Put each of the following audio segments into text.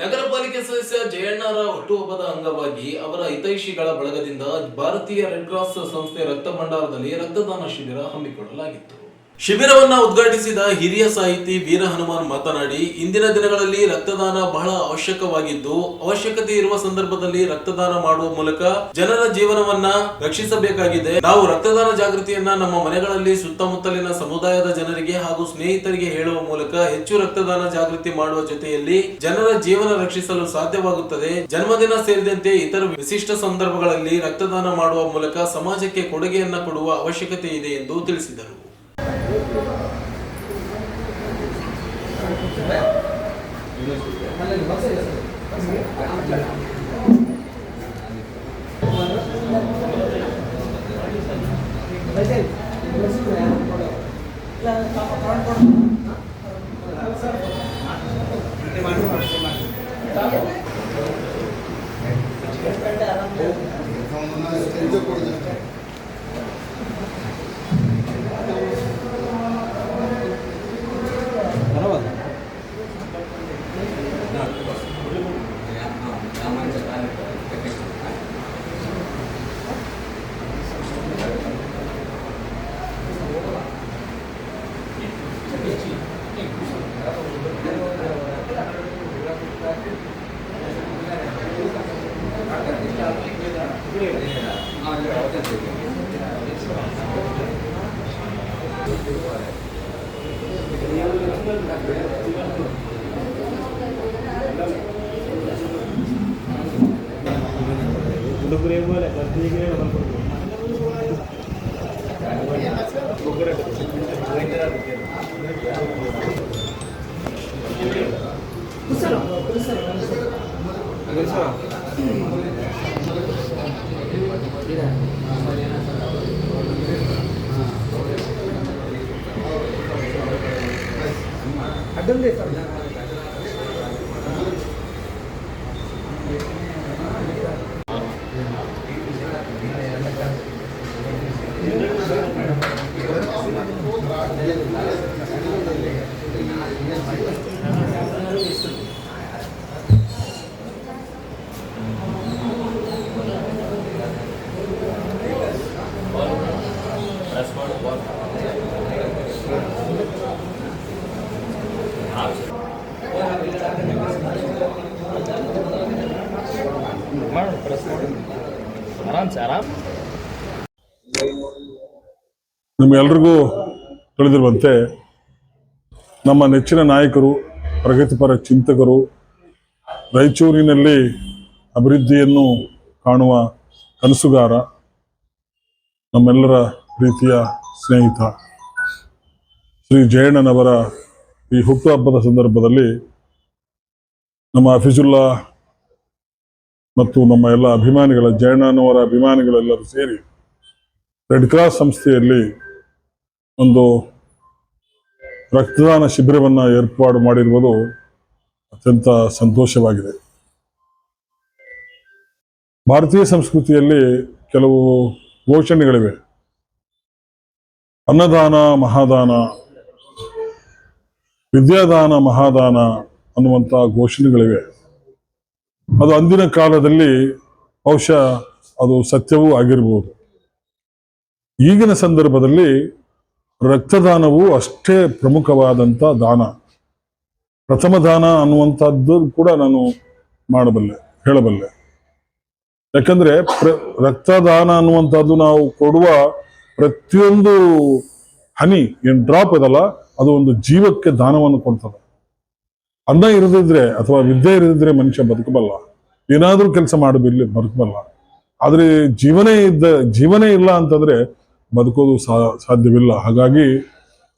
ನಗರ ಪಾಲಿಕೆ ಸದಸ್ಯ ಜಯಣ್ಣರ ಹುಟ್ಟುಹಬ್ಬದ ಅಂಗವಾಗಿ ಅವರ ಹಿತೈಷಿಗಳ ಬಳಗದಿಂದ ಭಾರತೀಯ ರೆಡ್ ಕ್ರಾಸ್ ಸಂಸ್ಥೆ ರಕ್ತ ಭಂಡಾರದಲ್ಲಿ ರಕ್ತದಾನ ಶಿಬಿರ ಹಮ್ಮಿಕೊಳ್ಳಲಾಗಿತ್ತು. ಶಿಬಿರವನ್ನ ಉದ್ಘಾಟಿಸಿದ ಹಿರಿಯ ಸಾಹಿತಿ ವೀರ ಹನುಮಾನ್ ಮಾತನಾಡಿ, ಇಂದಿನ ದಿನಗಳಲ್ಲಿ ರಕ್ತದಾನ ಬಹಳ ಅವಶ್ಯಕವಾಗಿದ್ದು, ಅವಶ್ಯಕತೆ ಇರುವ ಸಂದರ್ಭದಲ್ಲಿ ರಕ್ತದಾನ ಮಾಡುವ ಮೂಲಕ ಜನರ ಜೀವನವನ್ನ ರಕ್ಷಿಸಬೇಕಾಗಿದೆ. ನಾವು ರಕ್ತದಾನ ಜಾಗೃತಿಯನ್ನ ನಮ್ಮ ಮನೆಗಳಲ್ಲಿ ಸುತ್ತಮುತ್ತಲಿನ ಸಮುದಾಯದ ಜನರಿಗೆ ಹಾಗೂ ಸ್ನೇಹಿತರಿಗೆ ಹೇಳುವ ಮೂಲಕ ಹೆಚ್ಚು ರಕ್ತದಾನ ಜಾಗೃತಿ ಮಾಡುವ ಜೊತೆಯಲ್ಲಿ ಜನರ ಜೀವನ ರಕ್ಷಿಸಲು ಸಾಧ್ಯವಾಗುತ್ತದೆ. ಜನ್ಮದಿನ ಸೇರಿದಂತೆ ಇತರ ವಿಶಿಷ್ಟ ಸಂದರ್ಭಗಳಲ್ಲಿ ರಕ್ತದಾನ ಮಾಡುವ ಮೂಲಕ ಸಮಾಜಕ್ಕೆ ಕೊಡುಗೆಯನ್ನ ಕೊಡುವ ಅವಶ್ಯಕತೆ ಇದೆ ಎಂದು ತಿಳಿಸಿದರು. ಮಾಡ್ತಾರೆ ముగ్గురు ఏం పోలే ఫస్ట్ దగ్గరే ముగ్గురు అడ్డం లేదు సార్. ಪ್ರತಿಗೆ ಆರಾಮ್ ಸರ್, ಆರಾಮ್? ನಿಮ್ಗೆಲ್ರಿಗೂ ತಿಳಿದಿರುವಂತೆ ನಮ್ಮ ನೆಚ್ಚಿನ ನಾಯಕರು ಪ್ರಗತಿಪರ ಚಿಂತಕರು, ರಾಯಚೂರಿನಲ್ಲಿ ಅಭಿವೃದ್ಧಿಯನ್ನು ಕಾಣುವ ಕನಸುಗಾರ, ನಮ್ಮೆಲ್ಲರ ಪ್ರೀತಿಯ ಸ್ನೇಹಿತ. ಶ್ರೀ ಜಯಣ್ಣನವರ ಈ ಹುಟ್ಟುಹಬ್ಬದ ಸಂದರ್ಭದಲ್ಲಿ ನಮ್ಮ ಹಫೀಜುಲ್ಲಾ ಮತ್ತು ನಮ್ಮ ಎಲ್ಲ ಅಭಿಮಾನಿಗಳ, ಜಯಣ್ಣನವರ ಅಭಿಮಾನಿಗಳೆಲ್ಲರೂ ಸೇರಿ ರೆಡ್ ಕ್ರಾಸ್ ಸಂಸ್ಥೆಯಲ್ಲಿ ಒಂದು ರಕ್ತದಾನ ಶಿಬಿರವನ್ನು ಏರ್ಪಾಡು ಮಾಡಿರುವುದು ಅತ್ಯಂತ ಸಂತೋಷವಾಗಿದೆ. ಭಾರತೀಯ ಸಂಸ್ಕೃತಿಯಲ್ಲಿ ಕೆಲವು ಘೋಷಣೆಗಳಿವೆ. ಅನ್ನದಾನ, ಮಹಾದಾನ, ವಿದ್ಯಾದಾನ, ಮಹಾದಾನ ಅನ್ನುವಂಥ ಘೋಷಣೆಗಳಿವೆ. ಅದು ಅಂದಿನ ಕಾಲದಲ್ಲಿ ಬಹುಶಃ ಅದು ಸತ್ಯವೂ ಆಗಿರ್ಬೋದು. ಈಗಿನ ಸಂದರ್ಭದಲ್ಲಿ ರಕ್ತದಾನವು ಅಷ್ಟೇ ಪ್ರಮುಖವಾದಂಥ ದಾನ. ಪ್ರಥಮ ದಾನ ಅನ್ನುವಂಥದ್ದು ಕೂಡ ನಾನು ಮಾಡಬಲ್ಲೆ, ಹೇಳಬಲ್ಲೆ. ಯಾಕಂದ್ರೆ ಪ್ರ, ರಕ್ತದಾನ ಅನ್ನುವಂಥದ್ದು ನಾವು ಕೊಡುವ ಪ್ರತಿಯೊಂದು ಹನಿ ಏನ್ ಡ್ರಾಪ್ ಇದಲ್ಲ ಅದು ಒಂದು ಜೀವಕ್ಕೆ ದಾನವನ್ನು ಕೊಡ್ತದೆ. ಅನ್ನ ಇರದಿದ್ರೆ ಅಥವಾ ವಿದ್ಯೆ ಇರದಿದ್ರೆ ಮನುಷ್ಯ ಬದುಕಬಲ್ಲ. ಏನಾದರೂ ಕೆಲಸ ಮಾಡಬಿರ್ಲಿ ಬದುಕಬಲ್ಲ. ಆದರೆ ಜೀವನೇ ಇದ್ದ, ಜೀವನೇ ಇಲ್ಲ ಅಂತಂದ್ರೆ ಬದುಕೋದು ಸಾಧ್ಯವಿಲ್ಲ. ಹಾಗಾಗಿ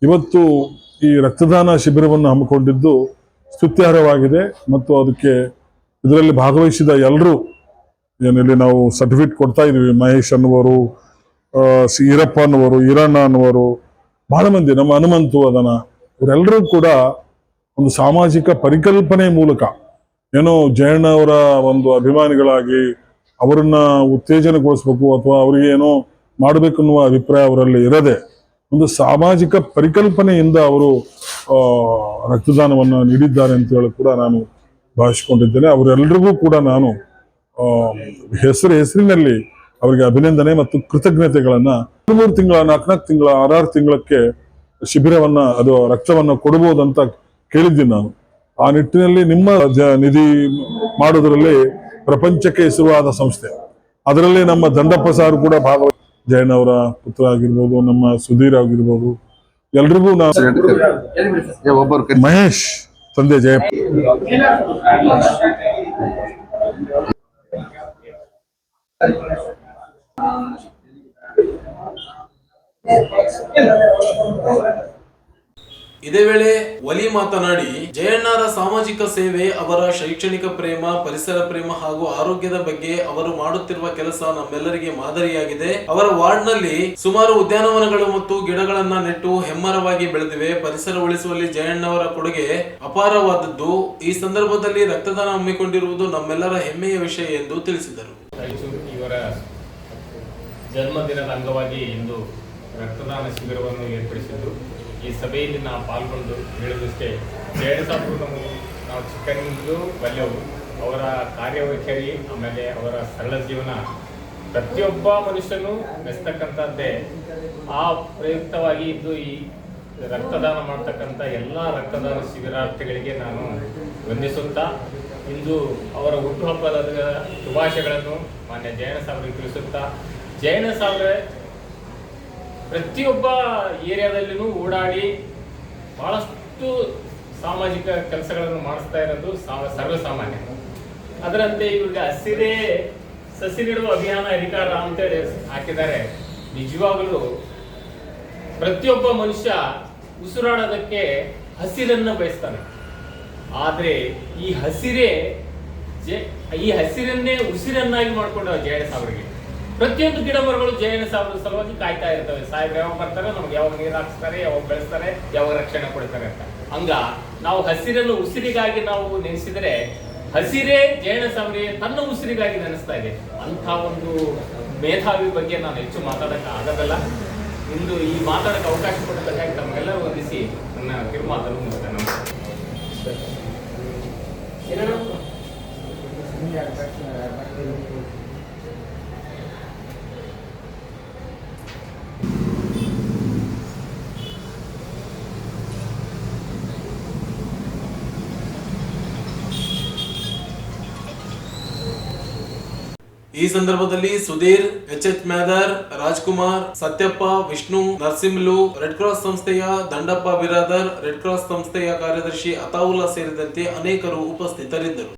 ಇವತ್ತು ಈ ರಕ್ತದಾನ ಶಿಬಿರವನ್ನು ಹಮ್ಮಿಕೊಂಡಿದ್ದು ಸ್ತುತ್ಯಾರ್ಹವಾಗಿದೆ ಮತ್ತು ಅದಕ್ಕೆ ಇದರಲ್ಲಿ ಭಾಗವಹಿಸಿದ ಎಲ್ಲರೂ ಏನಲ್ಲಿ ನಾವು ಸರ್ಟಿಫಿಕೇಟ್ ಕೊಡ್ತಾ ಇದ್ದೀವಿ ಮಹೇಶ್ ಅನ್ನುವರು ಈರಪ್ಪ ಅನ್ನುವರು, ಈರಣ್ಣ ಅನ್ನುವರು, ಬಹಳ ಮಂದಿ, ನಮ್ಮ ಹನುಮಂತು ಅದನ ಇವರೆಲ್ಲರೂ ಕೂಡ ಒಂದು ಸಾಮಾಜಿಕ ಪರಿಕಲ್ಪನೆ ಮೂಲಕ, ಏನೋ ಜಯಣ್ಣ ಅವರ ಒಂದು ಅಭಿಮಾನಿಗಳಾಗಿ ಅವರನ್ನ ಉತ್ತೇಜನಗೊಳಿಸ್ಬೇಕು ಅಥವಾ ಅವರಿಗೆ ಏನೋ ಮಾಡಬೇಕನ್ನುವ ಅಭಿಪ್ರಾಯ ಅವರಲ್ಲಿ ಇರದೆ, ಒಂದು ಸಾಮಾಜಿಕ ಪರಿಕಲ್ಪನೆಯಿಂದ ಅವರು ರಕ್ತದಾನವನ್ನು ನೀಡಿದ್ದಾರೆ ಅಂತ ಹೇಳಿ ಕೂಡ ನಾನು ಭಾವಿಸ್ಕೊಂಡಿದ್ದೇನೆ. ಅವರೆಲ್ಲರಿಗೂ ಕೂಡ ನಾನು ಹೆಸರು ಹೆಸರಿನಲ್ಲಿ ಅವರಿಗೆ ಅಭಿನಂದನೆ ಮತ್ತು ಕೃತಜ್ಞತೆಗಳನ್ನ, ಮೂರು ತಿಂಗಳ, ನಾಲ್ಕು ನಾಲ್ಕು ತಿಂಗಳ ಆರಾರು ತಿಂಗಳಕ್ಕೆ ಶಿಬಿರವನ್ನ, ಅದು ರಕ್ತವನ್ನು ಕೊಡಬಹುದಂತ ಕೇಳಿದ್ದೀನಿ ನಾನು. ಆ ನಿಟ್ಟಿನಲ್ಲಿ ನಿಮ್ಮ ನಿಧಿ ಮಾಡೋದ್ರಲ್ಲಿ ಪ್ರಪಂಚಕ್ಕೆ ಹೆಸರುವಾದ ಸಂಸ್ಥೆ. ಅದರಲ್ಲಿ ನಮ್ಮ ದಂಡಪ್ಪ ಸಾರು ಕೂಡ ಭಾಗವ, ಜಯಣ್ಣ ಅವರ ಪುತ್ರ ಆಗಿರ್ಬೋದು, ನಮ್ಮ ಸುಧೀರ್ ಆಗಿರ್ಬೋದು, ಎಲ್ರಿಗೂ ನಾವು ಮಹೇಶ್, ತಂದೆ ಜಯ ಇದೇ ವೇಳೆ ವಲಿ ಮಾತನಾಡಿ, ಜಯಣ್ಣರ ಸಾಮಾಜಿಕ ಸೇವೆ, ಅವರ ಶೈಕ್ಷಣಿಕ ಪ್ರೇಮ, ಪರಿಸರ ಪ್ರೇಮ ಹಾಗೂ ಆರೋಗ್ಯದ ಬಗ್ಗೆ ಅವರು ಮಾಡುತ್ತಿರುವ ಕೆಲಸ ನಮ್ಮೆಲ್ಲರಿಗೆ ಮಾದರಿಯಾಗಿದೆ. ಅವರ ವಾರ್ಡ್ನಲ್ಲಿ ಸುಮಾರು ಉದ್ಯಾನವನಗಳು ಮತ್ತು ಗಿಡಗಳನ್ನ ನೆಟ್ಟು ಹೆಮ್ಮರವಾಗಿ ಬೆಳೆದಿವೆ. ಪರಿಸರ ಉಳಿಸುವಲ್ಲಿ ಜಯಣ್ಣವರ ಕೊಡುಗೆ ಅಪಾರವಾದದ್ದು. ಈ ಸಂದರ್ಭದಲ್ಲಿ ರಕ್ತದಾನ ಹಮ್ಮಿಕೊಂಡಿರುವುದು ನಮ್ಮೆಲ್ಲರ ಹೆಮ್ಮೆಯ ವಿಷಯ ಎಂದು ತಿಳಿಸಿದರು. ಜನ್ಮದಿನದ ಅಂಗವಾಗಿ ಇಂದು ರಕ್ತದಾನ ಶಿಬಿರವನ್ನು ಏರ್ಪಡಿಸಿದ್ದು ಈ ಸಭೆಯಲ್ಲಿ ನಾವು ಪಾಲ್ಗೊಂಡು ಹೇಳಿದಷ್ಟೇ ಜಯಸಾಪುರವು ನಾವು ಚಿಕ್ಕನಿಂದಲೂ ಬಲ್ಲೆವು. ಅವರ ಕಾರ್ಯವೈಖರಿ, ಆಮೇಲೆ ಅವರ ಸರಳ ಜೀವನ. ಪ್ರತಿಯೊಬ್ಬ ಮನುಷ್ಯನು ಮೆಚ್ಚತಕ್ಕಂಥದ್ದೇ. ಆ ಪ್ರಯುಕ್ತವಾಗಿ ಇದ್ದು ಈ ರಕ್ತದಾನ ಮಾಡ್ತಕ್ಕಂಥ ಎಲ್ಲ ರಕ್ತದಾನ ಶಿಬಿರಾರ್ಥಿಗಳಿಗೆ ನಾನು ವಂದಿಸುತ್ತಾ, ಇಂದು ಅವರ ಹುಟ್ಟುಹಬ್ಬದ ಶುಭಾಶಯಗಳನ್ನು ಮಾನ್ಯ ಜಯನ ಸಾಬ್ರಿಗೆ ತಿಳಿಸುತ್ತಾ, ಜಯನ ಸಾಬ್ರೆ ಪ್ರತಿಯೊಬ್ಬ ಏರಿಯಾದಲ್ಲಿನೂ ಓಡಾಡಿ ಬಹಳಷ್ಟು ಸಾಮಾಜಿಕ ಕೆಲಸಗಳನ್ನು ಮಾಡಿಸ್ತಾ ಇರೋದು ಸರ್ವಸಾಮಾನ್ಯ. ಅದರಂತೆ ಇವ್ರಿಗೆ ಹಸಿರೇ ಸಸಿ ನೆಡುವ ಅಭಿಯಾನ ಅಧಿಕಾರ ಅಂತೇಳಿ ಹಾಕಿದ್ದಾರೆ. ನಿಜವಾಗಲೂ ಪ್ರತಿಯೊಬ್ಬ ಮನುಷ್ಯ ಉಸಿರಾಡೋದಕ್ಕೆ ಹಸಿರನ್ನ ಬಯಸ್ತಾನೆ. ಆದ್ರೆ ಈ ಹಸಿರೇ ಜೆ- ಈ ಹಸಿರನ್ನೇ ಉಸಿರನ್ನಾಗಿ ಮಾಡ್ಕೊಂಡ ಎಸ್ ಸಾಬ್ರಿಗೆ ಪ್ರತಿಯೊಂದು ಗಿಡ ಮರಗಳು ಜಯನ ಸಾಬ್ರ ಸಲುವಾಗಿ ಕಾಯ್ತಾ ಇರ್ತವೆ. ಸಾಹೇಬ್ರು, ಯಾವಾಗ ಬರ್ತಾರೆ? ನಮ್ಗೆ ಯಾವಾಗ ನೀರು ಹಾಕ್ಸ್ತಾರೆ, ಯಾವಾಗ ಬೆಳೆಸ್ತಾರೆ, ಯಾವಾಗ ರಕ್ಷಣೆ ಕೊಡ್ತಾರೆ ಅಂತ. ಹಂಗ ನಾವು ಹಸಿರನ್ನು ಉಸಿರಿಗಾಗಿ ನಾವು ನೆನೆಸಿದರೆ ಹಸಿರೇ ಜಯನ ಸಾಬ್ರಿಗೆ ತನ್ನ ಉಸಿರಿಗಾಗಿ ನೆನೆಸ್ತಾ ಇದೆ. ಅಂಥ ಒಂದು ಮೇಧಾವಿ ಬಗ್ಗೆ ನಾನು ಹೆಚ್ಚು ಮಾತಾಡಕ್ಕೆ ಆಗೋದಲ್ಲ. ಇಂದು ಈ ಮಾತಾಡಕ್ಕೆ ಅವಕಾಶ ಕೊಡಬೇಕಾಗಿ ತಮಗೆಲ್ಲರೂ ವಂದಿಸಿ ನನ್ನ ಕಿರುಮಾತನ್ನು ಮುಗಿಸ್ತೇನೆ ನಮಸ್ಕಾರ. ಈ ಸಂದರ್ಭದಲ್ಲಿ Sudhir H H Myadar, Rajkumar, Satyappa, Vishnu, Narasimhalu, red cross ಸಂಸ್ಥೆಯ ದಂಡಪ್ಪ ಬಿರಾದರ್, ರೆಡ್ ಕ್ರಾಸ್ ಸಂಸ್ಥೆಯ ಕಾರ್ಯದರ್ಶಿ ಅತಾವುಲ್ಲಾ ಸೇರಿದಂತೆ ಅನೇಕರು ಉಪಸ್ಥಿತರಿದ್ದರು.